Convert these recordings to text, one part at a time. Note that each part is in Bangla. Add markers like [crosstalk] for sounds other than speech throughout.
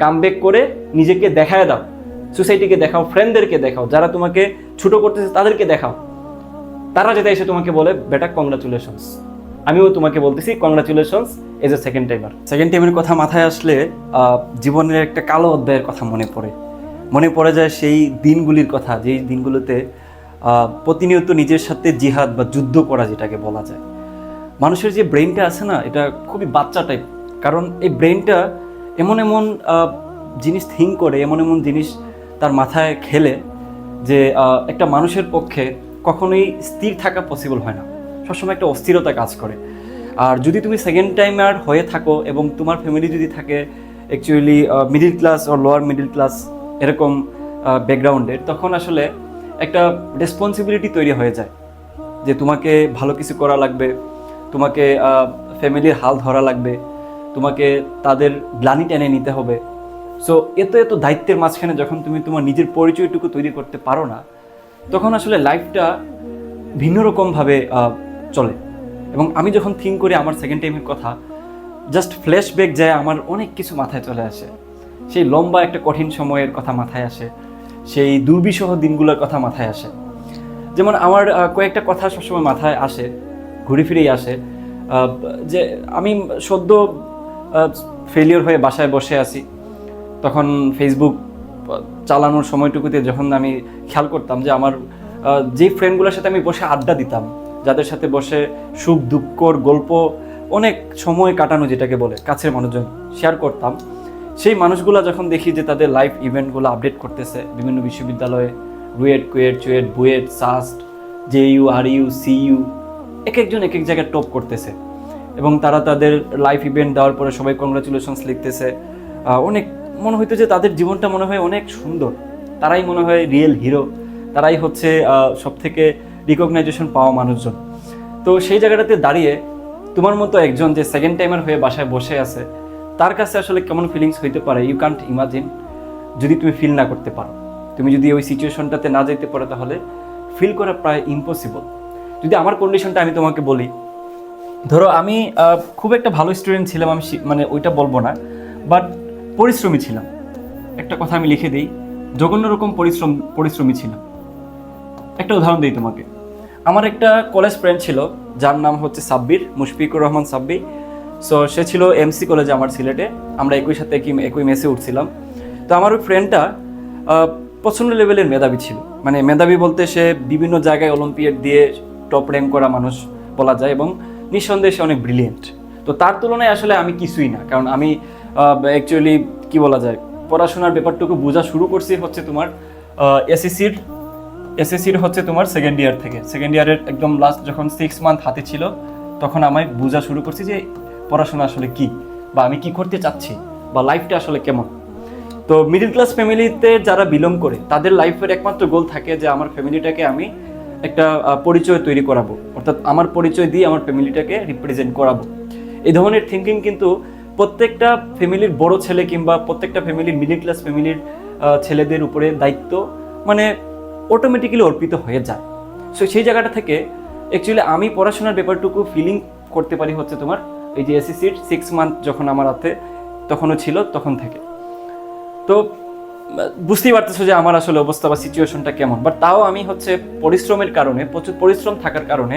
কাম করে নিজেকে দেখায় দাও। সোসাইটিকে দেখাও ফ্রেন্ডদেরকে দেখাও, যারা তোমাকে ছোট করতেছে তাদেরকে দেখাও। তারা যাতে এসে তোমাকে বলে, বেটা কংগ্রাচুলেশনস আমিও তোমাকে বলতেছি congratulations as a second timer second টাইমের কথা মাথায় আসলে জীবনের একটা কালো অধ্যায়ের কথা মনে পড়ে। মনে পড়ে যায় সেই দিনগুলির কথা, যেই দিনগুলোতে প্রতিনিয়ত নিজের সাথে জিহাদ বা যুদ্ধ করা যেটাকে বলা যায়। মানুষের যে ব্রেনটা আছে না, এটা খুবই বাচ্চা টাইপ কারণ এই ব্রেনটা এমন এমন জিনিস থিঙ্ক করে, এমন এমন জিনিস তার মাথায় খেলে যে একটা মানুষের পক্ষে কখনোই স্থির থাকা পসিবল হয় না। সবসময় একটা অস্থিরতা কাজ করে। আর যদি তুমি সেকেন্ড টাইমার হয়ে থাকো এবং তোমার ফ্যামিলি যদি থাকে অ্যাকচুয়ালি মিডিল ক্লাস ও লোয়ার মিডিল ক্লাস এরকম ব্যাকগ্রাউন্ডের তখন আসলে একটা রেসপন্সিবিলিটি তৈরি হয়ে যায়। যে তোমাকে ভালো কিছু করা লাগবে, তোমাকে ফ্যামিলির হাল ধরা লাগবে তোমাকে তাদের গ্লানি টেনে নিতে হবে। সো এত এত দায়িত্বের মাঝখানে যখন তুমি তোমার নিজের পরিচয়টুকু তৈরি করতে পারো না, তখন আসলে লাইফটা ভিন্ন রকমভাবে চলে। এবং আমি যখন থিঙ্ক করি আমার সেকেন্ড টাইমের কথা জাস্ট ফ্ল্যাশব্যাক যায় আমার অনেক কিছু মাথায় চলে আসে। সেই লম্বা একটা কঠিন সময়ের কথা মাথায় আসে, সেই দুর্বিষহ দিনগুলোর কথা মাথায় আসে। যেমন আমার কয়েকটা কথা সবসময় মাথায় আসে, ঘুরে ফিরেই আসে। যে আমি সদ্য ফেলিওর হয়ে বাসায় বসে আছি। তখন ফেসবুক চালানোর সময়টুকুতে যখন আমি খেয়াল করতাম যে আমার যে ফ্রেন্ডগুলোর সাথে আমি বসে আড্ডা দিতাম, যাদের সাথে বসে সুখ, দুঃখর গল্প অনেক সময় কাটানো যেটাকে বলে, কাছের মানুষজন শেয়ার করতাম, সেই মানুষগুলো যখন দেখি যে তাদের লাইফ ইভেন্টগুলো আপডেট করতেছে, বিভিন্ন বিশ্ববিদ্যালয়ে, RUET, KUET, CUET, BUET, SUST, J U, R U, C U, এক একজন এক এক জায়গায় টপ করতেছে। এবং তারা তাদের লাইফ ইভেন্ট দেওয়ার পরে সবাই কংগ্রাচুলেশনস লিখতেছে। অনেক মনে হইতো যে তাদের জীবনটা মনে হয় অনেক সুন্দর। তারাই মনে হয় রিয়েল হিরো তারাই হচ্ছে সব থেকে রিকগনাইজেশন পাওয়া মানুষজন। তো সেই জায়গাটাতে দাঁড়িয়ে তোমার মতো একজন যে সেকেন্ড টাইমার হয়ে বাসায় বসে আছে, তার কাছে আসলে কেমন ফিলিংস হইতে পারে? ইউ কান্ট ইমাজিন যদি তুমি ফিল না করতে পারো। তুমি যদি ওই সিচুয়েশনটাতে না যেতে পারো তাহলে ফিল করা প্রায় ইম্পসিবল যদি আমার কন্ডিশনটা আমি তোমাকে বলি ধরো আমি খুব একটা ভালো স্টুডেন্ট ছিলাম আমি মানে ওইটা বলব না বাট পরিশ্রমী ছিলাম। একটা কথা আমি লিখে দিই, জঘন্য রকম পরিশ্রম, পরিশ্রমী ছিলাম। একটা উদাহরণ দিই তোমাকে। আমার একটা কলেজ ফ্রেন্ড ছিল, যার নাম হচ্ছে সাব্বির, মুশফিকুর রহমান সাব্বির। সো সে ছিল এমসি কলেজে আমার সিলেটে। আমরা একই সাথে একই একই মেসে উঠছিলাম। তো আমার ওই ফ্রেন্ডটা প্রচণ্ড লেভেলের মেধাবী ছিল। মানে মেধাবী বলতে সে বিভিন্ন জায়গায় অলিম্পিয়াড দিয়ে টপ র্যাঙ্ক করা মানুষ বলা যায় এবং নিঃসন্দেহে সে অনেক ব্রিলিয়েন্ট তো তার তুলনায় আসলে আমি কিছুই না, কারণ আমি অ্যাকচুয়ালি কি বলা যায়, পড়াশোনার ব্যাপারটুকু বোঝা শুরু করছি হচ্ছে তোমার এসএসসির এসএসসির হচ্ছে তোমার সেকেন্ড ইয়ার থেকে। সেকেন্ড ইয়ারের একদম লাস্ট যখন সিক্স মান্থ হাতে ছিল, তখন আমি বোঝা শুরু করছি যে পড়াশোনা আসলে কি, বা আমি কি করতে চাচ্ছি, বা লাইফটা আসলে কেমন। তো মিডিল ক্লাস ফ্যামিলিতে যারা বিলং করে, তাদের লাইফের একমাত্র গোল থাকে যে আমার ফ্যামিলিটাকে আমি একটা পরিচয় তৈরি করাবো। অর্থাৎ আমার পরিচয় দিয়ে আমার ফ্যামিলিটাকে রিপ্রেজেন্ট করাবো। এই ধরনের থিঙ্কিং কিন্তু প্রত্যেকটা ফ্যামিলির বড় ছেলে কিংবা প্রত্যেকটা ফ্যামিলির মিডিল ক্লাস ফ্যামিলির ছেলেদের উপরে দায়িত্ব মানে অটোমেটিক্যালি অর্পিত হয়ে যায়। সো সেই জায়গাটা থেকে অ্যাকচুয়ালি আমি পড়াশোনার ব্যাপারটুকু ফিলিং করতে পারি হচ্ছে তোমার এই যে এসএসসির সিক্স মান্থ যখন আমার হাতে তখনও ছিল তখন থেকে। তো বুঝতেই পারতেছো যে আমার আসলে অবস্থা বা সিচুয়েশনটা কেমন। বাট তাও আমি হচ্ছে পরিশ্রমের কারণে, প্রচুর পরিশ্রম থাকার কারণে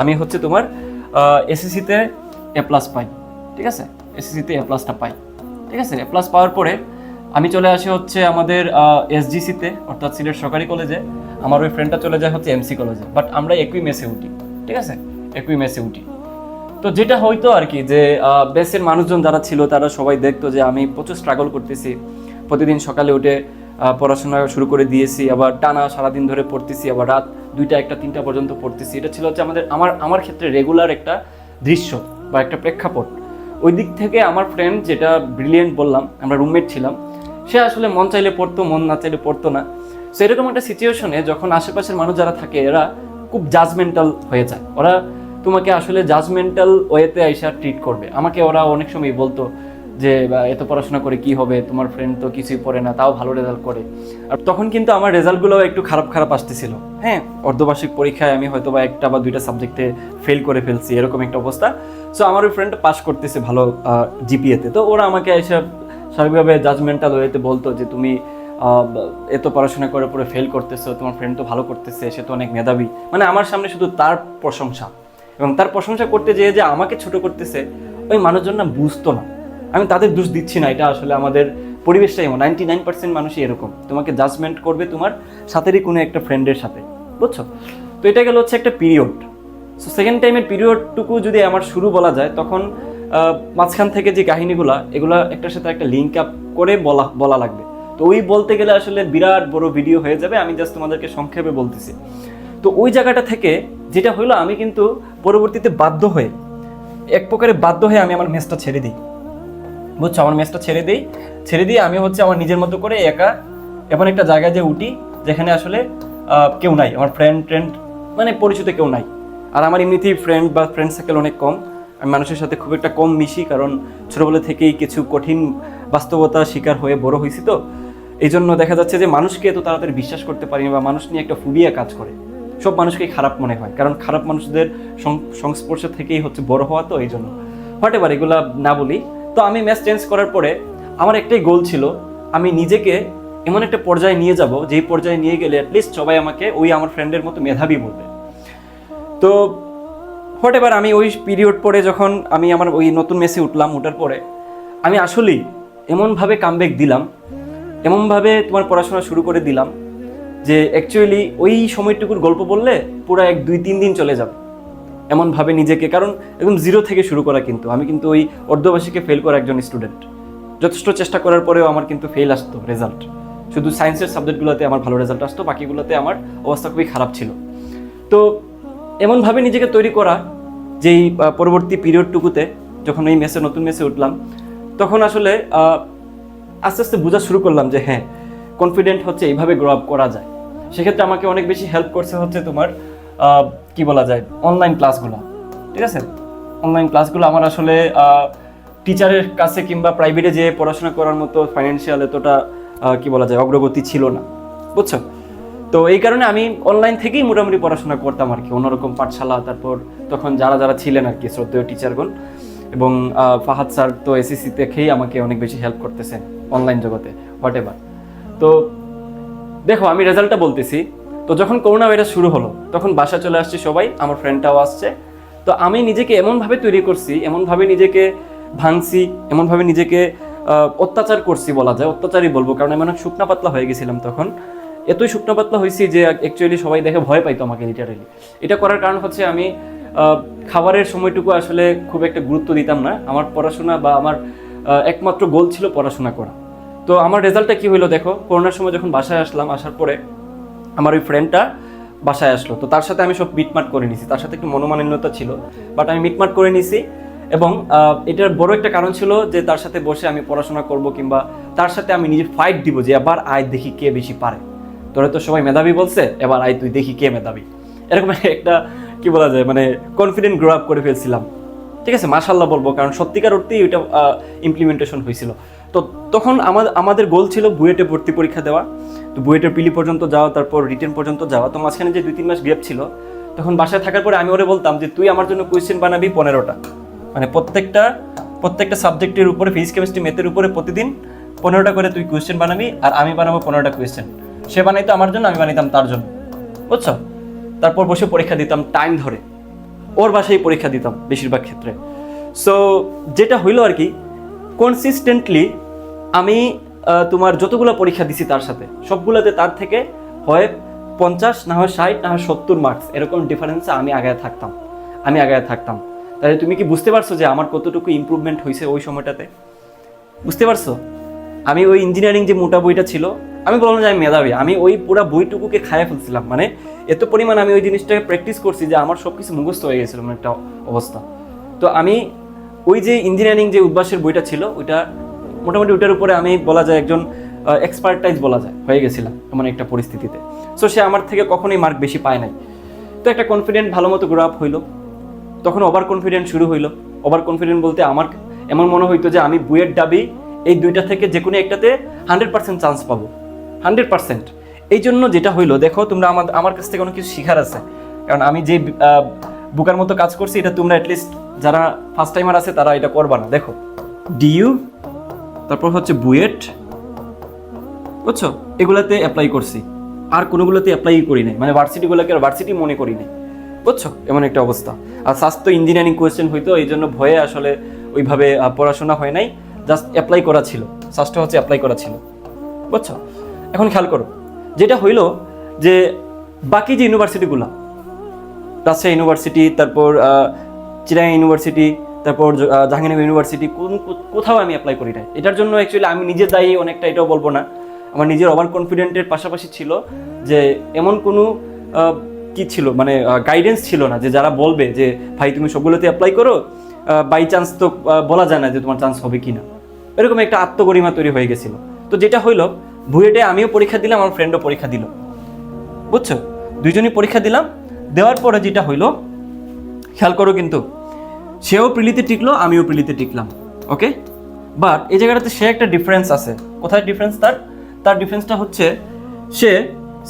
আমি হচ্ছে তোমার এসএসসিতে এ প্লাস পাই। ঠিক আছে? এসএসসিতে এ প্লাসটা পাই। ঠিক আছে? এ প্লাস পাওয়ার পরে আমি চলে আসি হচ্ছে আমাদের এসজিসিতে অর্থাৎ সিলেট সরকারি কলেজে আমার ওই ফ্রেন্ডটা চলে যায় হচ্ছে এমসি কলেজে বাট আমরা একই মেসে উঠি। ঠিক আছে? একই মেসে উঠি। তো যেটা হয়তো আর কি যে বেসের মানুষজন যারা ছিল তারা সবাই দেখতো যে আমি প্রচুর স্ট্রাগল করতেছি। প্রতিদিন সকালে উঠে পড়াশোনা শুরু করে দিয়েছি, আবার টানা সারাদিন ধরে পড়তেছি, আবার রাত দুইটা একটা তিনটা পর্যন্ত পড়তেছি। এটা ছিল হচ্ছে আমাদের, আমার আমার ক্ষেত্রে রেগুলার একটা দৃশ্য বা একটা প্রেক্ষাপট। ওই দিক থেকে আমার ফ্রেন্ড যেটা ব্রিলিয়েন্ট বললাম, আমরা রুমমেট ছিলাম, সে আসলে মন চাইলে পড়তো, মন না চাইলে পড়তো না। সো এরকম একটা সিচুয়েশনে যখন আশেপাশের মানুষ যারা থাকে, এরা খুব জাজমেন্টাল হয়ে যায়। ওরা তোমাকে আসলে জাজমেন্টাল ওয়েতে আইসা ট্রিট করবে। আমাকে ওরা অনেক সময় বলতো যে এত পড়াশোনা করে কি হবে? তোমার ফ্রেন্ড তো কিছুই পড়ে না, তাও ভালো রেজাল্ট করে। আর তখন কিন্তু আমার রেজাল্টগুলো একটু খারাপ খারাপ আসতেছিল। হ্যাঁ অর্ধবার্ষিক পরীক্ষায় আমি হয়তো বা একটা বা দুইটা সাবজেক্টে ফেল করে ফেলছি, এরকম একটা অবস্থা। সো আমার ওই ফ্রেন্ড পাস করতেছে ভালো জিপিএতে তো। ওরা আমাকে এসে স্বাভাবিকভাবে জাজমেন্টাল ওয়েতে বলতো যে, তুমি এত পড়াশোনা করে পরে ফেল করতেছো, তোমার ফ্রেন্ড তো ভালো করতেছে, সে তো অনেক মেধাবী। মানে আমার সামনে শুধু তার প্রশংসা। এবং তার প্রশংসা করতে যেয়ে যে আমাকে ছোট করতেছে, ওই মানুষজন না বুঝতো না। আমি তাদের দোষ দিচ্ছি না, এটা আসলে আমাদের পরিবেশটাই এমন। নাইনটি নাইন পার্সেন্ট মানুষই এরকম। তোমাকে জাজমেন্ট করবে তোমার সাথেরই কোনো একটা ফ্রেন্ডের সাথে। বুঝছ? তো এটা গেল হচ্ছে একটা পিরিয়ড সো সেকেন্ড টাইমের পিরিয়ডটুকু যদি আমার শুরু বলা যায়, তখন মাঝখান থেকে যে কাহিনীগুলা, এগুলা একটার সাথে একটা লিঙ্ক আপ করে বলা বলা লাগবে। তো ওই বলতে গেলে আসলে বিরাট বড় ভিডিও হয়ে যাবে, আমি জাস্ট তোমাদেরকে সংক্ষেপে বলতেছি। তো ওই জায়গাটা থেকে যেটা হলো আমি কিন্তু পরবর্তীতে বাধ্য হয়ে, এক প্রকারে বাধ্য হয়ে আমি আমার মেসটা ছেড়ে দিই। বুঝছ? আমার মেসটা ছেড়ে দিই। ছেড়ে দিয়ে আমি হচ্ছে আমার নিজের মতো করে একা এমন একটা জায়গায় যে উঠি, যেখানে আসলে কেউ নাই। আমার ফ্রেন্ড ট্রেন্ড মানে পরিচিত কেউ নাই। আর আমার এমনিতেই ফ্রেন্ড বা ফ্রেন্ড সার্কেল অনেক কম। আমি মানুষের সাথে খুব একটা কম মিশি, কারণ ছোটোবেলা থেকেই কিছু কঠিন বাস্তবতা শিকার হয়ে বড় হয়েছি তো। এই জন্য দেখা যাচ্ছে যে মানুষকে এত তাড়াতাড়ি বিশ্বাস করতে পারি বা মানুষ নিয়ে একটা ফুবিয়া কাজ করে। সব মানুষকেই খারাপ মনে হয়। কারণ খারাপ মানুষদের সংস্পর্শ থেকেই হচ্ছে বড় হওয়া তো এই জন্য হোয়াট এভার এগুলা না বলি। তো আমি ম্যাচ চেঞ্জ করার পরে আমার একটাই গোল ছিল, আমি নিজেকে এমন একটা পর্যায়ে নিয়ে যাব, যেই পর্যায়ে নিয়ে গেলে অ্যাটলিস্ট সবাই আমাকে ওই আমার ফ্রেন্ডের মতো মেধাবী বলবে। তো হোয়াট এভার আমি ওই পিরিয়ড পরে যখন আমি আমার ওই নতুন মেসে উঠলাম, ওঠার পরে আমি আসলেই এমনভাবে কামব্যাক দিলাম, এমনভাবে তোমার পড়াশোনা শুরু করে দিলাম যে অ্যাকচুয়ালি ওই সময়টুকুর গল্প বললে পুরো এক দুই তিন দিন চলে যাবে। এমনভাবে নিজেকে, কারণ একদম জিরো থেকে শুরু করা কিন্তু। আমি কিন্তু ওই অর্ধবার্ষিকে ফেল করা একজন স্টুডেন্ট যথেষ্ট চেষ্টা করার পরেও আমার কিন্তু ফেল আসতো রেজাল্ট শুধু সায়েন্সের সাবজেক্টগুলোতে আমার ভালো রেজাল্ট আসতো, বাকিগুলোতে আমার অবস্থা খুবই খারাপ ছিল। তো এমনভাবে নিজেকে তৈরি করা, যেই পরবর্তী পিরিয়ডটুকুতে যখন এই মেসে, নতুন মেসে উঠলাম, তখন আসলে আস্তে আস্তে বোঝা শুরু করলাম যে হ্যাঁ কনফিডেন্ট হচ্ছে এইভাবে গ্রো আপ করা যায়। সেক্ষেত্রে আমাকে অনেক বেশি হেল্প করছে হচ্ছে তোমার কি বলা যায় অনলাইন ক্লাসগুলো ঠিক আছে? অনলাইন ক্লাসগুলো আমার আসলে টিচারের কাছে কিংবা প্রাইভেটে যেয়ে পড়াশোনা করার মতো ফাইন্যান্সিয়াল এতটা কি বলা যায়, অগ্রগতি ছিল না, বুঝছ? তো এই কারণে আমি অনলাইন থেকেই মোটামুটি পড়াশোনা করতাম আর কি, অন্যরকম পাঠশালা, তারপর তখন যারা যারা ছিলেন আর কি, শ্রদ্ধেয় টিচারগণ এবং ফাহাদ স্যার তো এসএসসি দেখেই আমাকে অনেক বেশি হেল্প করতেছেন অনলাইন জগতে হোয়াট এভার তো দেখো, আমি রেজাল্টটা বলতেছি তো যখন করোনা ভাইরাস শুরু হলো, তখন বাসা চলে আসছে সবাই, আমার ফ্রেন্ডটাও আসছে। তো আমি নিজেকে এমনভাবে তৈরি করছি, এমনভাবে নিজেকে ভাঙছি, এমনভাবে নিজেকে অত্যাচার করছি বলা যায়, অত্যাচারই বলব, কারণ আমি অনেক শুকনা পাতলা হয়ে গেছিলাম তখন। এতই শুকনা পাতলা হয়েছি যে অ্যাকচুয়ালি সবাই দেখে ভয় পাইতো আমাকে লিটারেলি এটা করার কারণ হচ্ছে আমি খাবারের সময়টুকু আসলে খুব একটা গুরুত্ব দিতাম না। আমার পড়াশোনা বা আমার একমাত্র গোল ছিল পড়াশোনা করা। তো আমার রেজাল্টটা কি হলো দেখো, করোনার সময় যখন বাসায় আসলাম, আসার পরে আমার ওই ফ্রেন্ডটা বাসায় আসলো। তো তার সাথে আমি সব মিটমাট করে নিছি। তার সাথে একটু মনোমালিন্যতা ছিল বাট আমি মিটমাট করে নিছি এবং এটার বড় একটা কারণ ছিল যে তার সাথে বসে আমি পড়াশোনা করব কিংবা তার সাথে আমি নিজে ফাইট দিব যে এবার আয় দেখি কে বেশি পারে। তোরা তো সবাই মেধাবী বলছে, এবার আয় তুই দেখি কে মেধাবী। এরকম [laughs] একটা, কি বলা যায় মানে কনফিডেন্ট গ্রো আপ করে ফেলছিলাম। ঠিক আছে? মাশাল্লাহ বলব, কারণ সত্যিকার অর্থেই ওইটা ইমপ্লিমেন্টেশন হয়েছিল। তো তখন আমাদের আমাদের গোল ছিল বুয়েটে ভর্তি পরীক্ষা দেওয়া। তো বুয়েটের পিলি পর্যন্ত যাওয়া, তারপর রিটেন পর্যন্ত যাওয়া। তো মাঝখানে যে দুই তিন মাস গ্যাপ ছিল, তখন বাসায় থাকার পরে আমি ওরে বলতাম যে, তুই আমার জন্য কোয়েশ্চেন বানাবি পনেরোটা। মানে প্রত্যেকটা প্রত্যেকটা সাবজেক্টের উপরে ফিজিক্স কেমিস্ট্রি ম্যাথের উপরে প্রতিদিন পনেরোটা করে তুই কোয়েশ্চেন বানাবি আর আমি বানাবো পনেরোটা কোয়েশ্চেন সে বানাইতো আমার জন্য, আমি বানাইতাম তার জন্য। বুঝছ? তারপর বসে পরীক্ষা দিতাম টাইম ধরে। ওর বাসায় পরীক্ষা দিতাম বেশিরভাগ ক্ষেত্রে। সো যেটা হইল আর কি কনসিস্টেন্টলি আমি তোমার যতগুলো পরীক্ষা দিছি তার সাথে, সবগুলোতে তার থেকে হয় পঞ্চাশ, না হয় ষাট, না হয় সত্তর মার্কস এরকম ডিফারেন্সে আমি আগায় থাকতাম, আমি আগায় থাকতাম। তাহলে তুমি কি বুঝতে পারছ যে আমার কতটুকু ইমপ্রুভমেন্ট হয়েছে ওই সময়টাতে? বুঝতে পারছ? আমি ওই ইঞ্জিনিয়ারিং যে মোটা বইটা ছিল, আমি বললাম যে আমি মেধাবী, আমি ওই পুরো বইটুকুকে খাইয়ে ফেলছিলাম। মানে এত পরিমাণ আমি ওই জিনিসটাকে প্র্যাকটিস করছি যে আমার সব কিছু মুখস্থ হয়ে গেছিল মানে একটা অবস্থা। তো আমি ওই যে ইঞ্জিনিয়ারিং যে উদ্ভাসের বইটা ছিল, ওইটা মোটামুটি ওইটার উপরে আমি বলা যায় একজন এক্সপার্টাইজ বলা যায়, হয়ে গেছিলাম এমন একটা পরিস্থিতিতে। সো সে আমার থেকে কখনোই মার্ক বেশি পায় নাই। তো একটা কনফিডেন্ট ভালো মতো গ্রো আপ হইল। তখন ওভার কনফিডেন্ট শুরু হইল। ওভার কনফিডেন্ট বলতে আমার এমন মনে হইতো যে আমি বুয়েট ডাবি এই দুইটা থেকে যে কোনো একটাতে হান্ড্রেড পার্সেন্ট চান্স পাবো। হান্ড্রেড পার্সেন্ট এই জন্য যেটা হইল, দেখো তোমরা আমার আমার কাছ থেকে অনেক কিছু শিখার আছে। কারণ আমি যে বুকার মতো কাজ করছি, এটা তোমরা অ্যাটলিস্ট যারা ফার্স্ট টাইমার আছে, তারা এটা করবা না। দেখো ডিইউ তারপর হচ্ছে বুয়েট, বুঝছ? এগুলাতে অ্যাপ্লাই করছি। আর কোনোগুলোতে অ্যাপ্লাই করি নাই। মানে ভার্সিটিগুলোকে আর ভার্সিটি মনে করি নাই। বুঝছ? এমন একটা অবস্থা। আর স্বাস্থ্য ইঞ্জিনিয়ারিং কোয়েশ্চেন হইতো, এই জন্য ভয়ে আসলে ওইভাবে পড়াশোনা হয় নাই। জাস্ট অ্যাপ্লাই করা ছিল। স্বাস্থ্য হচ্ছে অ্যাপ্লাই করা ছিল। বুঝছ? এখন খেয়াল করো। যেটা হইল যে বাকি যে ইউনিভার্সিটিগুলো রাজশাহী ইউনিভার্সিটি তারপর চিরাং ইউনিভার্সিটি তারপর জাহাঙ্গীরনগর ইউনিভার্সিটি কোন কোথাও আমি অ্যাপ্লাই করি নাই। এটার জন্য অ্যাকচুয়ালি আমি নিজে দায়ী অনেকটা, এটাও বলব না। আমার নিজের ওভার কনফিডেন্টের পাশাপাশি ছিল যে, এমন কোনো কি ছিল? মানে গাইডেন্স ছিল না যে, যারা বলবে যে, ভাই, তুমি সবগুলোতে অ্যাপ্লাই করো বাই চান্স তো বলা যায় না যে, তোমার চান্স হবে কি না এরকম একটা আত্মগরিমা তৈরি হয়ে গেছিল। তো যেটা হইল বুয়েটে আমিও পরীক্ষা দিলাম, আমার ফ্রেন্ডও পরীক্ষা দিল। বুঝছ? দুইজনই পরীক্ষা দিলাম দেওয়ার পরে যেটা হইল, খেয়াল করো কিন্তু, সেও প্রিলিতে টিকলো, আমিও প্রিলিতে টিকলাম, ওকে? বাট এই জায়গাটাতে সে একটা ডিফারেন্স আছে। কোথায় ডিফারেন্স তার? তার ডিফারেন্সটা হচ্ছে, সে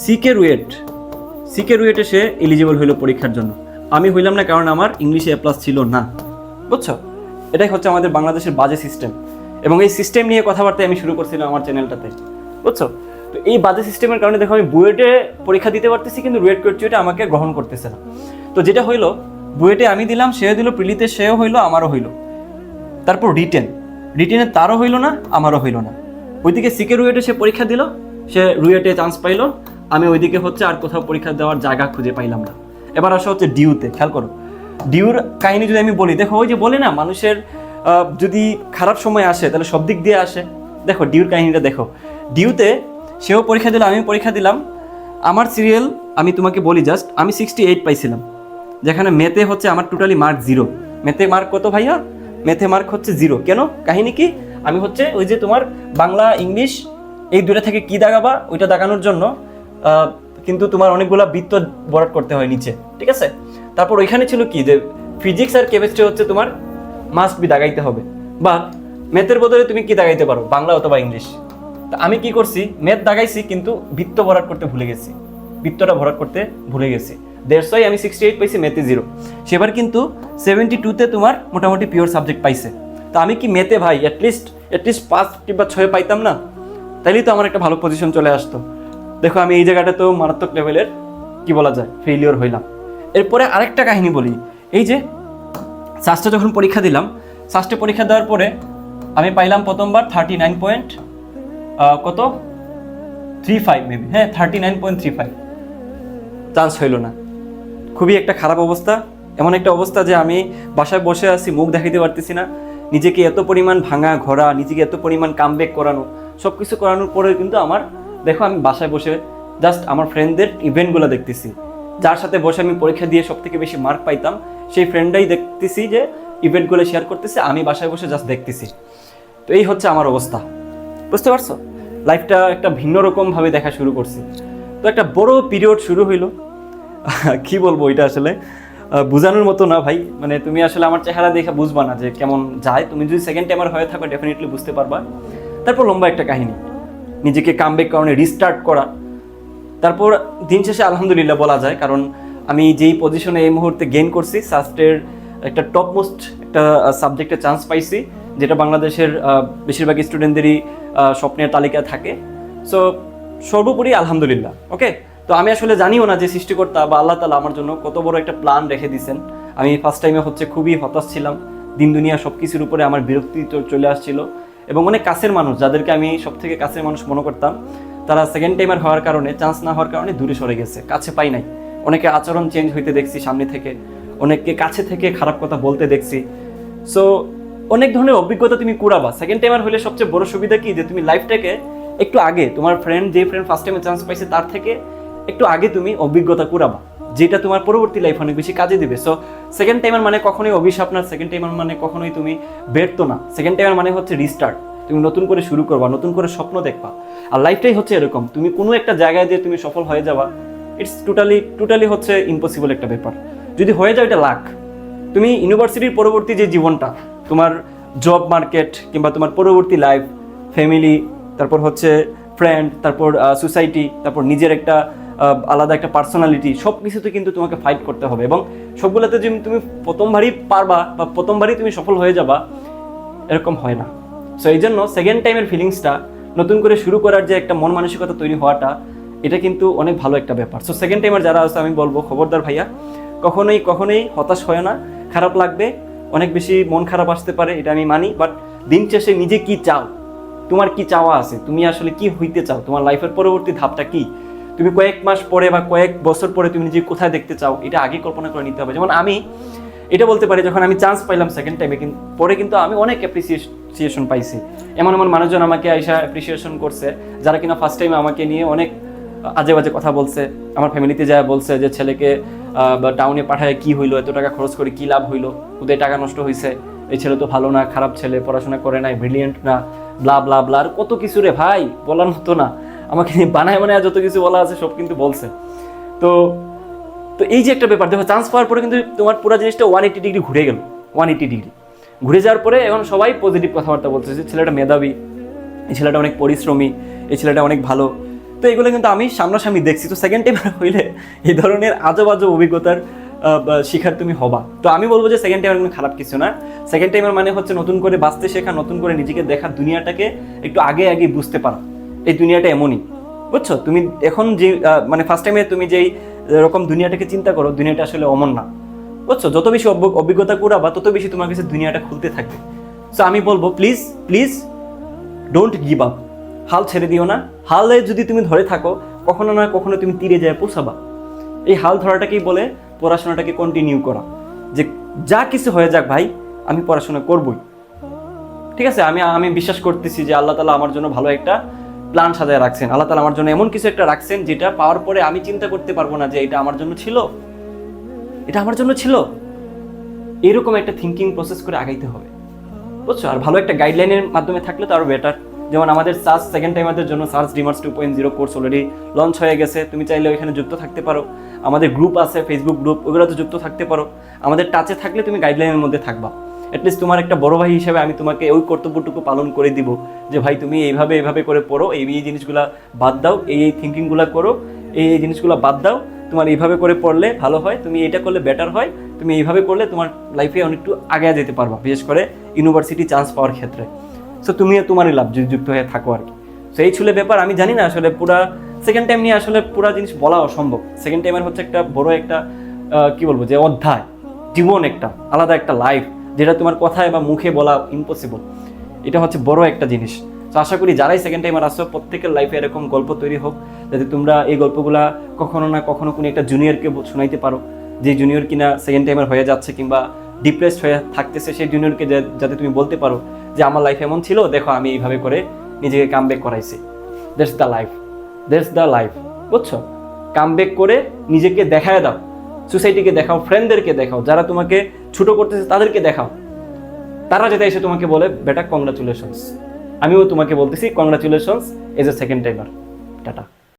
সিকে রুয়েট সিকে রুয়েটে সে এলিজিবল হইল পরীক্ষার জন্য। আমি হইলাম না কারণ আমার ইংলিশে এ প্লাস ছিল না। বুঝছ? এটাই হচ্ছে আমাদের বাংলাদেশের বাজে সিস্টেম এবং এই সিস্টেম নিয়ে কথাবার্তা আমি শুরু করছিলাম আমার চ্যানেলটাতে বুঝছ? তো এই বাজে সিস্টেমের কারণে দেখো আমি বুয়েটে পরীক্ষা দিতে পারতেছি, কিন্তু রুয়েট কোয়েটচুয়েটে আমাকে গ্রহণ করতেছে না। তো যেটা হইল, বুয়েটে আমি দিলাম, সেও দিল, প্রিলিতে সেও হইল, আমারও হইল। তারপর রিটেন। রিটেনে তারও হইল না, আমারও হইল না। ওইদিকে সিকে রুয়েটে সে পরীক্ষা দিল, সে রুয়েটে চান্স পাইলো। আমি ওইদিকে হচ্ছে আর কোথাও পরীক্ষা দেওয়ার জায়গা খুঁজে পাইলাম না। এবার আসা হচ্ছে ডিউতে, খেয়াল করো। ডিউর কাহিনী যদি আমি বলি, দেখো ওই যে বলে না, মানুষের যদি খারাপ সময় আসে, তাহলে সব দিক দিয়ে আসে। দেখো, ডিউর কাহিনীটা দেখো। ডিউতে সেও পরীক্ষা দিল আমি পরীক্ষা দিলাম। আমার সিরিয়াল আমি তোমাকে বলি জাস্ট আমি সিক্সটি এইট পাইছিলাম, যেখানে মেতে হচ্ছে আমার টোটালি মার্ক জিরো মেতে মার্ক কত ভাইয়া? মেথে মার্ক হচ্ছে জিরো কেন? কাহিনী কি? আমি হচ্ছে ওই যে তোমার বাংলা, ইংলিশ, এই দুটা থেকে কি দাগাবা, ওইটা দাগানোর জন্য কিন্তু তোমার অনেকগুলা বৃত্ত বরাদ করতে হয় নিচে, ঠিক আছে? তারপর ওইখানে ছিল কি যে ফিজিক্স আর কেমিস্ট্রি হচ্ছে তোমার মাস্ট বি দাগাইতে হবে। বা ম্যাথের বদলে তুমি কি দাগাইতে পারো, বাংলা অথবা ইংলিশ? তা আমি কি করছি? ম্যাথ দাগাইছি, কিন্তু বৃত্ত ভরাট করতে ভুলে গেছি। বৃত্তটা ভরাট করতে ভুলে গেছি। দেড়শোয় আমি সিক্সটি এইট পাইছি মেথে জিরো সেবার কিন্তু সেভেন্টি টুতে তোমার মোটামুটি পিওর সাবজেক্ট পাইছে। তো আমি কি মেতে ভাই অ্যাটলিস্ট অ্যাটলিস্ট পাঁচ কিংবা ছয় পাইতাম না? তাইলেই তো আমার একটা ভালো পজিশন চলে আসতো। দেখো, আমি এই জায়গাটা তো মারাত্মক লেভেলের কি বলা যায় ফেলিওর হইলাম। এরপরে আরেকটা কাহিনী বলি। এই যে সাস্টে যখন পরীক্ষা দিলাম সাস্টে পরীক্ষা দেওয়ার পরে আমি পাইলাম প্রথমবার থার্টি নাইন পয়েন্ট কত? থ্রি ফাইভ মেবি হ্যাঁ thirty nine point three five chance হইল না। খুবই একটা খারাপ অবস্থা, এমন একটা অবস্থা যে আমি বাসায় বসে আছি, মুখ দেখাইতে পারতেছি না। নিজেকে এত পরিমাণ ভাঙা, ঘোরা, নিজেকে এত পরিমাণ কামব্যাক করানো সব কিছু করানোর পরে কিন্তু আমার, দেখো আমি বাসায় বসে জাস্ট আমার ফ্রেন্ডদের ইভেন্টগুলো দেখতেছি। যার সাথে বসে আমি পরীক্ষা দিয়ে সব থেকে বেশি মার্ক পাইতাম, সেই ফ্রেন্ডটাই দেখতেছি যে ইভেন্টগুলো শেয়ার করতেছে, আমি বাসায় বসে জাস্ট দেখতেছি। তো এই হচ্ছে আমার অবস্থা। বুঝতে পারছ? লাইফটা একটা ভিন্ন রকমভাবে দেখা শুরু করছি। তো একটা বড় পিরিয়ড শুরু হইল। [laughs] কি বলব এটা আসলে? বোঝানোর মতো না ভাই। মানে তুমি আসলে আমার চেহারা দেখে বুঝবা না যে কেমন যায়। তুমি যদি সেকেন্ড টাইমার হয়ে থাকো ডেফিনেটলি বুঝতে পারবা। তারপর লম্বা একটা কাহিনী। নিজেকে কামব্যাক কারণে রিস্টার্ট করা। তারপর দিন শেষে আলহামদুলিল্লাহ বলা যায়। কারণ আমি যেই পজিশনে এই মুহূর্তে গেইন করছি সাস্টের একটা টপ মোস্ট একটা সাবজেক্টে চান্স পাইছি। যেটা বাংলাদেশের বেশিরভাগ স্টুডেন্টদেরই স্বপ্নের তালিকায় থাকে। সো সর্বোপরি আলহামদুলিল্লাহ ওকে তো আমি আসলে জানিও না যে সৃষ্টিকর্তা বা আল্লাহ তালা আমার জন্য কত বড় একটা প্ল্যান রেখে দিয়েছেন। আমি ফার্স্ট টাইমে হচ্ছে খুবই হতাশ ছিলাম। দিন দুনিয়া সব কিছুর উপরে আমার বিরক্তি চলে আসছিল। এবং অনেক কাছের মানুষ, যাদেরকে আমি সব থেকে কাছের মানুষ মনে করতাম, তারা সেকেন্ড টাইমার হওয়ার কারণে চান্স না হওয়ার কারণে দূরে সরে গেছে, কাছে পাই নাই। অনেকে আচরণ চেঞ্জ হইতে দেখছি সামনে থেকে, অনেককে কাছে থেকে খারাপ কথা বলতে দেখছি। সো অনেক ধরনের অভিজ্ঞতা তুমি কুড়াবা। সেকেন্ড টাইমার হলে সবচেয়ে বড় সুবিধা কি যে তুমি লাইফটাকে একটু আগে, তোমার ফ্রেন্ড যে ফ্রেন্ড ফার্স্ট টাইমে চান্স পাইছে তার থেকে একটু আগে তুমি অভিজ্ঞতা কুড়াবা, যেটা তোমার পরবর্তী লাইফ অনেক বেশি কাজে দিবে। সো সেকেন্ড টাইমার মানে কখনোই অভিশাপ না সেকেন্ড টাইমার মানে কখনোই তুমি ব্যর্থ না। সেকেন্ড টাইমার মানে হচ্ছে রিস্টার্ট তুমি নতুন করে শুরু করবা, নতুন করে স্বপ্ন দেখবা। আর লাইফটাই হচ্ছে এরকম। তুমি কোনো একটা জায়গায় দিয়ে তুমি সফল হয়ে যাবা ইটস টোটালি টোটালি হচ্ছে ইম্পসিবল একটা ব্যাপার। যদি হয়ে যায় এটা লাখ তুমি ইউনিভার্সিটির পরবর্তী যে জীবনটা তোমার জব মার্কেট কিংবা তোমার পরবর্তী লাইফ ফ্যামিলি তারপর হচ্ছে ফ্রেন্ড তারপর সোসাইটি তারপর নিজের একটা আলাদা একটা পার্সোনালিটি সব কিছুতে কিন্তু তোমাকে ফাইট করতে হবে এবং সবগুলোতে যে তুমি প্রথমবারই পারবা বা প্রথমবারই তুমি সফল হয়ে যাবা, এরকম হয় না। সো এই জন্য সেকেন্ড টাইমের ফিলিংসটা নতুন করে শুরু করার যে একটা মন মানসিকতা তৈরি হওয়াটা, এটা কিন্তু অনেক ভালো একটা ব্যাপার। সো সেকেন্ড টাইমার যারা আছে, আমি বলব, খবরদার ভাইয়া, কখনোই কখনোই হতাশ হয় না, খারাপ লাগবে অনেক বেশি মন খারাপ আসতে পারে, এটা আমি মানি বাট দিন শেষে নিজে কি চাও? তোমার কি চাওয়া আছে? তুমি আসলে কি হইতে চাও? তোমার লাইফের পরবর্তী ধাপটা কি? তুমি কয়েক মাস পরে বা কয়েক বছর পরে তুমি নিজে কোথায় দেখতে চাও? এটা আগে কল্পনা করে নিতে হবে। যেমন আমি এটা বলতে পারি, যখন আমি চান্স পাইলাম সেকেন্ড টাইমে কিন্তু পরে কিন্তু আমি অনেক অ্যাপ্রিসিয়েশন পাইছি। এমন এমন মানুষজন আমাকে আইসা অ্যাপ্রিসিয়েশন করছে, যারা কিনা ফার্স্ট টাইমে আমাকে নিয়ে অনেক আজে বাজে কথা বলছে, আমার ফ্যামিলিতে যায় বলছে যে ছেলেকে বা টাউনে পাঠায় কি হইল, এত টাকা খরচ করে কি লাভ হইল ওদের টাকা নষ্ট হয়েছে এই ছেলে তো ভালো না, খারাপ ছেলে, পড়াশোনা করে নাই ব্রিলিয়েন্ট না ব্লা ব্লা ব্লা আর কত কিছু রে ভাই, বলার মতো না। আমাকে বানায় বানায় যত কিছু বলা আছে সব কিন্তু বলছে। তো তো এই যে একটা ব্যাপার, দেখো চান্স পাওয়ার পরে কিন্তু তোমার পুরো জিনিসটা ওয়ান এইটি ডিগ্রি ঘুরে গেল ওয়ান এইটি ডিগ্রি ঘুরে যাওয়ার পরে এখন সবাই পজিটিভ কথাবার্তা বলছে যে ছেলেটা মেধাবী, এই ছেলেটা অনেক পরিশ্রমী, এই ছেলেটা অনেক ভালো। তো এগুলো কিন্তু আমি সামনাসামনি দেখছি। তো সেকেন্ড টাইম [laughs] হইলে এই ধরনের আজব আজব অভিজ্ঞতার শিখার তুমি হবা। তো আমি বলব যে সেকেন্ড টাইমের কোনো খারাপ কিছু না। সেকেন্ড টাইমের মানে হচ্ছে নতুন করে বাঁচতে শেখা, নতুন করে নিজেকে দেখা দুনিয়াটাকে একটু আগে আগে বুঝতে পারা। এই দুনিয়াটা এমনই, বুঝছ? তুমি এখন যে মানে ফার্স্ট টাইমে তুমি যেই রকম দুনিয়াটাকে চিন্তা করো, দুনিয়াটা আসলে অমন না, বুঝছ? যত বেশি অভ- অভিজ্ঞতা করাবা তত বেশি তোমার কাছে দুনিয়াটা খুলতে থাকবে। সো আমি বলব please please don't give up হাল ছেড়ে দিও না। হালে যদি তুমি ধরে থাকো, কখনো না কখনো তুমি তীরে যায় পৌঁছাবা এই হাল ধরাটাকেই বলে পড়াশোনাটাকে কন্টিনিউ করা। যে যা কিছু হয়ে যাক ভাই, আমি পড়াশোনা করবই। ঠিক আছে? আমি আমি বিশ্বাস করতেছি যে আল্লাহ তালা আমার জন্য ভালো একটা প্ল্যান সাজায় রাখছেন। আল্লাহ তালা আমার জন্য এমন কিছু একটা রাখছেন যেটা পাওয়ার পরে আমি চিন্তা করতে পারব না যে এটা আমার জন্য ছিল। এটা আমার জন্য ছিল। এরকম একটা থিঙ্কিং প্রসেস করে আগাইতে হবে। বুঝছ? আর ভালো একটা গাইডলাইনের মাধ্যমে থাকলে তো আরও বেটার যেমন আমাদের সার্চ সেকেন্ড টাইমারদের জন্য search dreamers two point zero course already launch হয়ে গেছে। তুমি চাইলে ওইখানে যুক্ত থাকতে পারো। আমাদের গ্রুপ আছে ফেসবুক গ্রুপ ওগুলোতে যুক্ত থাকতে পারো। আমাদের টাচে থাকলে তুমি গাইডলাইনের মধ্যে থাকবা। অ্যাটলিস্ট তোমার একটা বড় ভাই হিসেবে আমি তোমাকে ওই কর্তব্যটুকু পালন করে দিব যে, ভাই, তুমি এইভাবে এইভাবে করে পড়ো, এই এই জিনিসগুলা বাদ দাও, এই এই থিঙ্কিংগুলো করো, এই এই জিনিসগুলো বাদ দাও। তোমার এইভাবে করে পড়লে ভালো হয়, তুমি এটা করলে বেটার হয়, তুমি এইভাবে করলে তোমার লাইফে অনেকটু আগে যেতে পারবা, বিশেষ করে ইউনিভার্সিটি চান্স পাওয়ার ক্ষেত্রে। সো তুমিও তোমারই লাভ যুক্ত হয়ে থাকো আর কি। সো এই ছিল ব্যাপার। আমি জানি না আসলে পুরা সেকেন্ড টাইম নিয়ে আসলে পুরা জিনিস বলা অসম্ভব। সেকেন্ড টাইমের হচ্ছে একটা বড় একটা কি বলব যে অধ্যায়, জীবন একটা, আলাদা একটা লাইফ যেটা তোমার কথায় বা মুখে বলা ইম্পসিবল এটা হচ্ছে বড় একটা জিনিস। তো আশা করি যারাই সেকেন্ড টাইমার আসছো প্রত্যেকের লাইফে এরকম গল্প তৈরি হোক, যাতে তোমরা এই গল্পগুলা কখনো না কখনো কোনো একটা জুনিয়রকে শোনাইতে পারো। যে জুনিয়র কিনা সেকেন্ড টাইমার হয়ে যাচ্ছে কিংবা ডিপ্রেসড হয়ে থাকতেছে, সেই জুনিয়রকে যাতে তুমি বলতে পারো। যে আমার লাইফ এমন ছিল, দেখো আমি এইভাবে করে নিজেকে কাম ব্যাক করাইছি। That's the life that's the life বুঝছ? কাম ব্যাক করে নিজেকে দেখায় দাও। সোসাইটিকে দেখাও ফ্রেন্ডদেরকে দেখাও। যারা তোমাকে ছোট করতেছে, তাদেরকে দেখাও। তারা যেটা এসে তোমাকে বলে, বেটা কংগ্রাচুলেশনস আমিও তোমাকে বলতেছি congratulations as a second timer ta-ta.